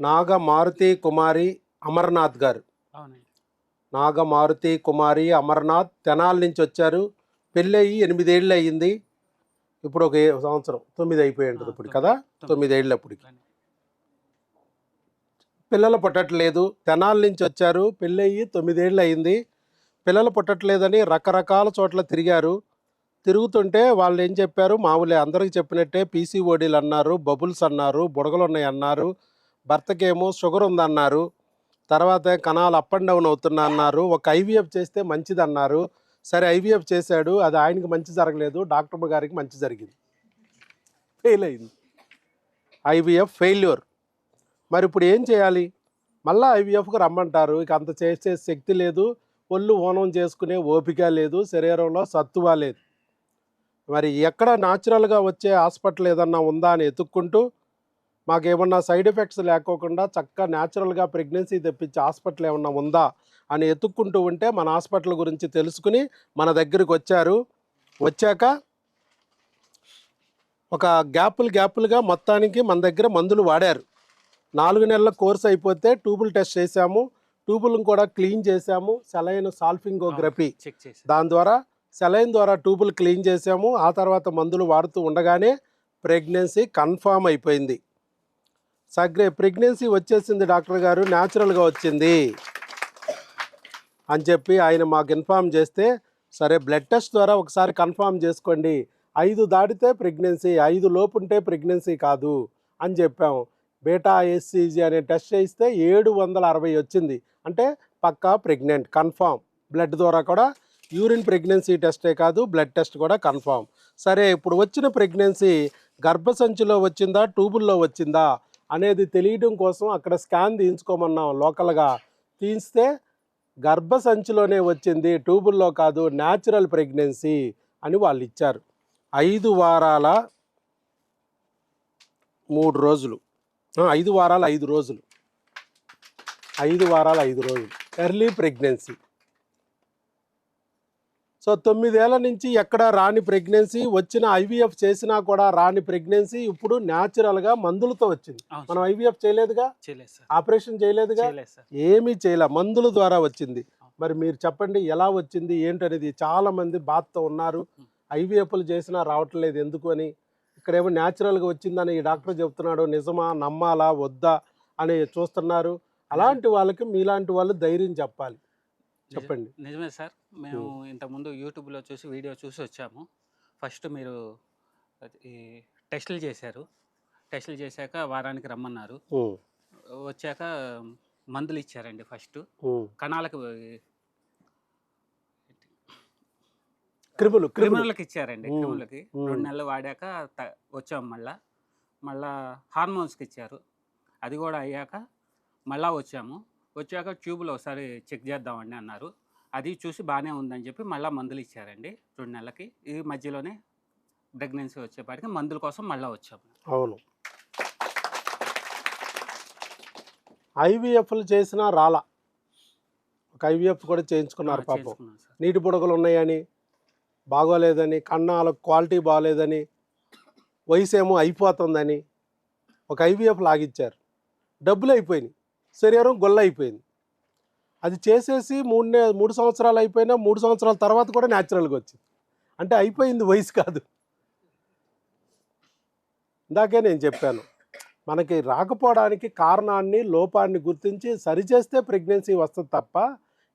నాగ మారుతి కుమారి అమర్నాథ్ గారు. నాగ మారుతి కుమారి అమర్నాథ్ తెనాల నుంచి వచ్చారు. పెళ్ళయి ఎనిమిదేళ్ళు అయ్యింది. ఇప్పుడు ఒక సంవత్సరం తొమ్మిది అయిపోయి ఉంటుంది ఇప్పుడు కదా? తొమ్మిదేళ్ళు అప్పటికి. పిల్లలు పుట్టట్లేదు. తెనాల నుంచి వచ్చారు. పెళ్ళయి తొమ్మిదేళ్ళు అయింది పిల్లలు పుట్టట్లేదని రకరకాల చోట్ల తిరిగారు. తిరుగుతుంటే వాళ్ళు ఏం చెప్పారు? మామూలే అందరికి చెప్పినట్టే పీసీఓడీలు అన్నారు బబుల్స్ అన్నారు బుడగలు ఉన్నాయి అన్నారు భర్తకేమో షుగర్ ఉందన్నారు. తర్వాత కణాలు అప్ అండ్ డౌన్ అవుతున్నా అన్నారు. ఒక ఐవీఎఫ్ చేస్తే మంచిది అన్నారు సరే ఐవీఎఫ్ చేశాడు. అది ఆయనకి మంచి జరగలేదు. డాక్టర్ గారికి మంచి జరిగింది. ఫెయిల్ అయింది. IVF failure. మరి ఇప్పుడు ఏం చేయాలి? మళ్ళీ ఐవీఎఫ్కి రమ్మంటారు. ఇక అంత చేసే శక్తి లేదు. ఒళ్ళు ఓనం చేసుకునే ఓపిక లేదు. శరీరంలో సత్తువ లేదు. మరి ఎక్కడ న్యాచురల్గా వచ్చే హాస్పిటల్ ఏదన్నా ఉందా అని ఎత్తుక్కుంటూ మాకేమన్నా సైడ్ ఎఫెక్ట్స్ లేకోకుండా చక్కగా న్యాచురల్గా ప్రెగ్నెన్సీ తెప్పించే హాస్పిటల్ ఏమన్నా ఉందా అని ఎత్తుక్కుంటూ ఉంటే మన హాస్పిటల్ గురించి తెలుసుకుని మన దగ్గరికి వచ్చారు. వచ్చాక ఒక గ్యాపులు గ్యాపులుగా మొత్తానికి మన దగ్గర మందులు వాడారు. నాలుగు నెలల కోర్స్ అయిపోతే ట్యూబుల్ టెస్ట్ చేశాము. ట్యూబులను కూడా క్లీన్ చేశాము. సెలైన్ సాల్ఫింగోగ్రఫీ చెక్ చేసి దాని ద్వారా సెలైన్ ద్వారా ట్యూబులు క్లీన్ చేసాము ఆ తర్వాత మందులు వాడుతూ ఉండగానే ప్రెగ్నెన్సీ కన్ఫామ్ అయిపోయింది. సగ్రే ప్రెగ్నెన్సీ వచ్చేసింది డాక్టర్ గారు న్యాచురల్గా వచ్చింది. అని చెప్పి ఆయన మాకు ఇన్ఫామ్ చేస్తే సరే బ్లడ్ టెస్ట్ ద్వారా ఒకసారి కన్ఫామ్ చేసుకోండి. ఐదు దాటితే ప్రెగ్నెన్సీ ఐదు లోపు ఉంటే ప్రెగ్నెన్సీ కాదు అని చెప్పాం. బేటా ఎస్సీజీ అనే టెస్ట్ చేస్తే ఏడు వందల అరవై వచ్చింది. అంటే పక్కా ప్రెగ్నెంట్ కన్ఫామ్. బ్లడ్ ద్వారా కూడా యూరిన్ ప్రెగ్నెన్సీ టెస్టే కాదు బ్లడ్ టెస్ట్ కూడా కన్ఫామ్. సరే ఇప్పుడు వచ్చిన ప్రెగ్నెన్సీ గర్భసంచిలో వచ్చిందా ట్యూబుల్లో వచ్చిందా? అనేది తెలియడం కోసం అక్కడ స్కాన్ తీయించుకోమన్నాం లోకల్గా. తీస్తే గర్భసంచిలోనే వచ్చింది ట్యూబుల్లో కాదు న్యాచురల్ ప్రెగ్నెన్సీ అని వాళ్ళు ఇచ్చారు. ఐదు వారాల మూడు రోజులు. ఐదు వారాల ఐదు రోజులు. ఐదు వారాల ఐదు రోజులు. Early pregnancy. సో తొమ్మిదేళ్ళ నుంచి ఎక్కడ రాని ప్రెగ్నెన్సీ వచ్చిన ఐవీఎఫ్ చేసినా కూడా రాని ప్రెగ్నెన్సీ ఇప్పుడు న్యాచురల్గా మందులతో వచ్చింది. మనం. ఐవీఎఫ్ చేయలేదుగా? ఆపరేషన్ చేయలేదుగా? ఏమీ చేయలే. మందుల ద్వారా వచ్చింది. మరి మీరు చెప్పండి ఎలా వచ్చింది ఏంటనేది? చాలా మంది బాధతో ఉన్నారు. ఐవీఎఫ్లు చేసినా రావట్లేదు ఎందుకు అని. ఇక్కడేమో న్యాచురల్గా వచ్చిందని ఈ డాక్టర్ చెప్తున్నాడు. నిజమా నమ్మాలా వద్దా అని చూస్తున్నారు. అలాంటి వాళ్ళకి మీలాంటి వాళ్ళు ధైర్యం చెప్పాలి. చెప్పండి. నిజమే సార్. మేము ఇంతకుముందు యూట్యూబ్లో చూసి వీడియో చూసి వచ్చాము. ఫస్ట్ మీరు ఈ టెస్టులు చేశారు. టెస్టులు చేశాక వారానికి రమ్మన్నారు. వచ్చాక మందులు ఇచ్చారండి ఫస్ట్. కణాలకు క్రిములు క్రిములు. క్రిమినల్కి ఇచ్చారండి. క్రిములకి. రెండు నెలలు వాడాక త- వచ్చాం మళ్ళా. మళ్ళా హార్మోన్స్కి ఇచ్చారు. అది కూడా అయ్యాక మళ్ళా వచ్చాము. వచ్చాక ట్యూబ్లో ఒకసారి చెక్ చేద్దామండి అన్నారు. అది చూసి బాగానే ఉందని చెప్పి మళ్ళీ మందులు ఇచ్చారండి రెండు నెలలకి. ఈ మధ్యలోనే ప్రెగ్నెన్సీ వచ్చేపాటికి మందుల కోసం మళ్ళీ వచ్చాము. అవును. ఐవీఎఫ్లు చేసినా రాలా. ఒక ఐవీఎఫ్ కూడా చేయించుకున్నారు పాపం. నీటి బుడగలు ఉన్నాయని బాగోలేదని కన్నాల క్వాలిటీ బాగోలేదని వయసు ఏమో అయిపోతుందని ఒక ఐవీఎఫ్ లాగిచ్చారు. డబ్బులు అయిపోయినాయి. శరీరం గొల్ల అయిపోయింది అది చేసేసి మూడు మూడు సంవత్సరాలు అయిపోయినా మూడు సంవత్సరాల తర్వాత కూడా న్యాచురల్గా వచ్చింది. అంటే అయిపోయింది వయసు కాదు. ఇందాకే నేను చెప్పాను మనకి రాకపోవడానికి కారణాన్ని లోపాన్ని గుర్తించి సరిచేస్తే ప్రెగ్నెన్సీ వస్తుంది తప్ప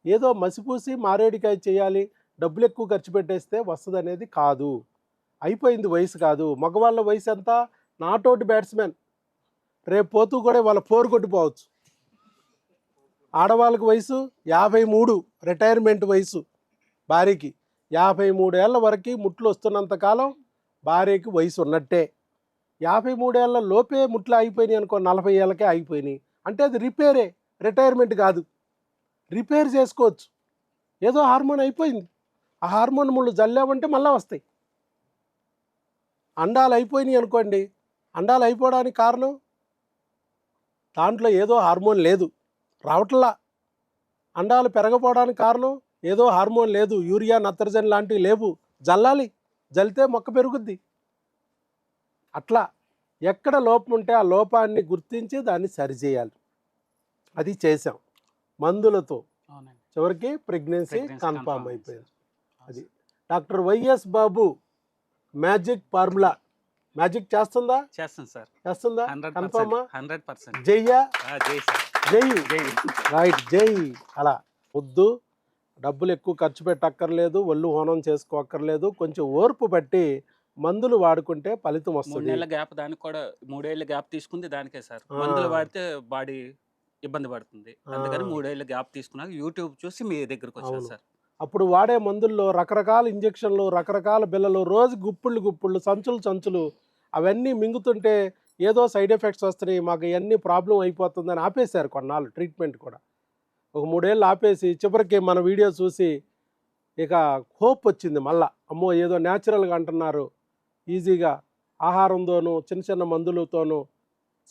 ఏదో మసిపూసి మారేడికాయ చేయాలి డబ్బులు ఎక్కువ ఖర్చు పెట్టేస్తే వస్తుంది అనేది కాదు. అయిపోయింది వయసు కాదు. మగవాళ్ళ వయసు ఎంత? అవుట్ బ్యాట్స్మెన్ రేపు పోతూ కూడా వాళ్ళ పోరు కొట్టిపోవచ్చు. ఆడవాళ్ళకి వయసు యాభై మూడు రిటైర్మెంట్ వయసు భార్యకి. యాభై మూడేళ్ళ వరకు ముట్లు వస్తున్నంత కాలం భార్యకి వయసు ఉన్నట్టే. యాభై మూడేళ్ళ లోపే ముట్లు అయిపోయినాయి అనుకో నలభై ఏళ్ళకే అయిపోయినాయి అంటే అది రిపేరే రిటైర్మెంట్ కాదు. రిపేర్ చేసుకోవచ్చు. ఏదో హార్మోన్ అయిపోయింది. ఆ హార్మోన్ ముళ్ళు జల్లామంటే మళ్ళీ వస్తాయి. అండాలు అయిపోయినాయి అనుకోండి. అండాలు అయిపోవడానికి కారణం? దాంట్లో ఏదో హార్మోన్ లేదు. రావట్లా. అండాలు పెరగపోవడానికి కారణం ఏదో హార్మోన్ లేదు యూరియా నత్రజని లాంటివి లేవు. జల్లాలి జల్లితే మొక్క పెరుగుద్ది. అట్లా ఎక్కడ లోపం ఉంటే ఆ లోపాన్ని గుర్తించి దాన్ని సరిచేయాలి అది చేసాం మందులతో. చివరికి ప్రెగ్నెన్సీ కన్ఫామ్ అయిపోయింది. అది. Doctor YS Babu magic formula. Magic చేస్తుందా? చేస్తాం సార్. చేస్తుందా? కన్ఫామా? Hundred percent. జయ్యా? జై సార్. జై జై. రైట్ జై. అలా. వద్దు. డబ్బులు ఎక్కువ ఖర్చు పెట్టక్కర్లేదు. ఒళ్ళు హోనం చేసుకోక్కర్లేదు. కొంచెం ఓర్పు బట్టి మందులు వాడుకుంటే ఫలితం మూడు వస్తుంది నెలల గ్యాప్ దానికి కూడా మూడేళ్ళ గ్యాప్ తీసుకుంది దానికే సార్. ఆ. మందులు వాడితే బాడీ ఇబ్బంది పడుతుంది. అందుకని ఆ. మూడేళ్ళ గ్యాప్ తీసుకున్నాక యూట్యూబ్ చూసి మీ దగ్గరకు వచ్చాను అవును. సార్. అప్పుడు వాడే మందుల్లో రకరకాల ఇంజెక్షన్లు రకరకాల బిల్లలు రోజు గుప్పుళ్ళు గుప్పుళ్ళు సంచులు సంచులు అవన్నీ మింగుతుంటే ఏదో సైడ్ ఎఫెక్ట్స్ వస్తున్నాయి మాకు ఇవన్నీ ప్రాబ్లం అయిపోతుందని ఆపేశారు కొన్నాళ్ళు ట్రీట్మెంట్ కూడా. ఒక మూడేళ్ళు ఆపేసి చివరికి మన వీడియో చూసి ఇక హోప్ వచ్చింది మళ్ళా. అమ్మో ఏదో న్యాచురల్గా అంటున్నారు. ఈజీగా ఆహారంతోనూ చిన్న చిన్న మందులతోనూ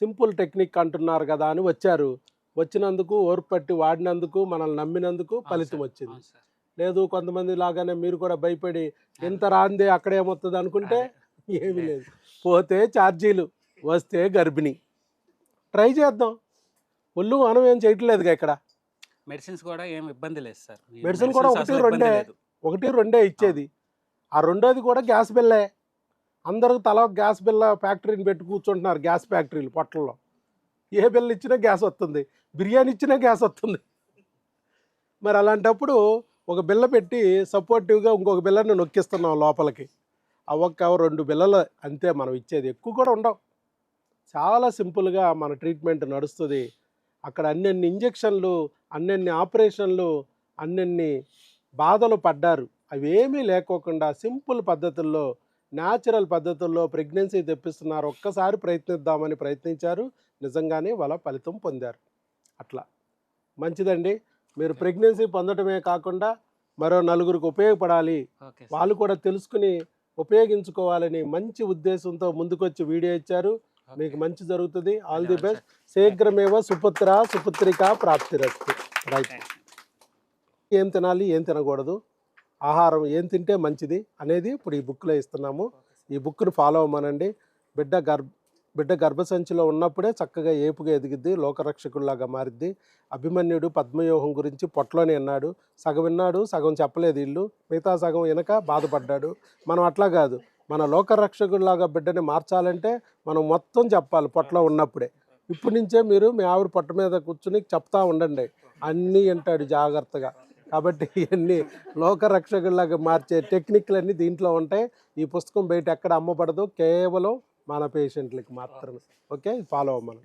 సింపుల్ టెక్నిక్ అంటున్నారు కదా అని వచ్చారు. వచ్చినందుకు ఓర్పు పట్టి వాడినందుకు మనల్ని నమ్మినందుకు ఫలితం వచ్చింది. లేదు కొంతమంది లాగానే మీరు కూడా భయపడి ఇంత రాందే అక్కడేమొస్తుంది అనుకుంటే. ఏమీ లేదు. పోతే ఛార్జీలు. వస్తే గర్భిణి. ట్రై చేద్దాం. ఒళ్ళు మనం ఏం చేయట్లేదుగా ఇక్కడ. మెడిసిన్స్ కూడా ఏం ఇబ్బంది లేదు సార్. మెడిసిన్ కూడా ఒకటి రెండే. ఒకటి రెండే ఇచ్చేది. ఆ రెండోది కూడా గ్యాస్ బిల్లే. అందరూ తల గ్యాస్ బిల్ల ఫ్యాక్టరీని పెట్టి కూర్చుంటున్నారు గ్యాస్ ఫ్యాక్టరీలు పొట్టల్లో. ఏ బిల్ల ఇచ్చినా గ్యాస్ వస్తుంది. బిర్యానీ ఇచ్చినా గ్యాస్ వస్తుంది. మరి అలాంటప్పుడు ఒక బిల్ల పెట్టి సపోర్టివ్గా ఇంకొక బిల్లని నొక్కిస్తున్నాం లోపలికి. ఆ ఒక్క రెండు బిల్లలు అంతే మనం ఇచ్చేది. ఎక్కువ కూడా ఉండవు. చాలా సింపుల్గా మన ట్రీట్మెంట్ నడుస్తుంది. అక్కడ అన్నెన్ని ఇంజెక్షన్లు అన్నెన్ని ఆపరేషన్లు అన్నెన్ని బాధలు పడ్డారు. అవేమీ లేకోకుండా సింపుల్ పద్ధతుల్లో న్యాచురల్ పద్ధతుల్లో ప్రెగ్నెన్సీ తెప్పిస్తున్నారు. ఒక్కసారి ప్రయత్నిద్దామని ప్రయత్నించారు. నిజంగానే వాళ్ళ ఫలితం పొందారు. అట్లా. మంచిదండి. మీరు ప్రెగ్నెన్సీ పొందడమే కాకుండా మరో నలుగురికి ఉపయోగపడాలి. వాళ్ళు కూడా తెలుసుకుని ఉపయోగించుకోవాలని మంచి ఉద్దేశంతో ముందుకొచ్చి వీడియో ఇచ్చారు. మీకు మంచి జరుగుతుంది. ఆల్ ది బెస్ట్ శీఘ్రమేవ సుపుత్ర సుపుత్రిక ప్రాప్తిరస్తు. రైట్. ఏం తినాలి ఏం తినకూడదు ఆహారం ఏం తింటే మంచిది అనేది ఇప్పుడు ఈ బుక్లో ఇస్తున్నాము. ఈ బుక్ను ఫాలో అవ్వమనండి. బిడ్డ గర్భ బిడ్డ గర్భసంచిలో ఉన్నప్పుడే చక్కగా ఏపుగా ఎదిగిద్ది లోకరక్షకుల్లాగా మారిద్ది. అభిమన్యుడు పద్మవ్యూహం గురించి పొట్లోనే అన్నాడు. సగం విన్నాడు సగం చెప్పలేదు ఇల్లు. మిగతా సగం వెనక బాధపడ్డాడు. మనం అట్లా కాదు. మన లోకరక్షకుల్లాగా బిడ్డని మార్చాలంటే మనం మొత్తం చెప్పాలి పొట్టలో ఉన్నప్పుడే. ఇప్పటి నుంచే మీరు మీ ఆవిడ పొట్ట మీద కూర్చుని చెప్తా ఉండండి. అన్నీ వింటాడు జాగ్రత్తగా. కాబట్టి ఇవన్నీ లోకరక్షకుల్లాగా మార్చే టెక్నిక్లన్నీ దీంట్లో ఉంటాయి. ఈ పుస్తకం బయట ఎక్కడ అమ్మబడదు. కేవలం మన పేషెంట్లకి మాత్రమే. ఓకే? ఫాలో అవ్వమని.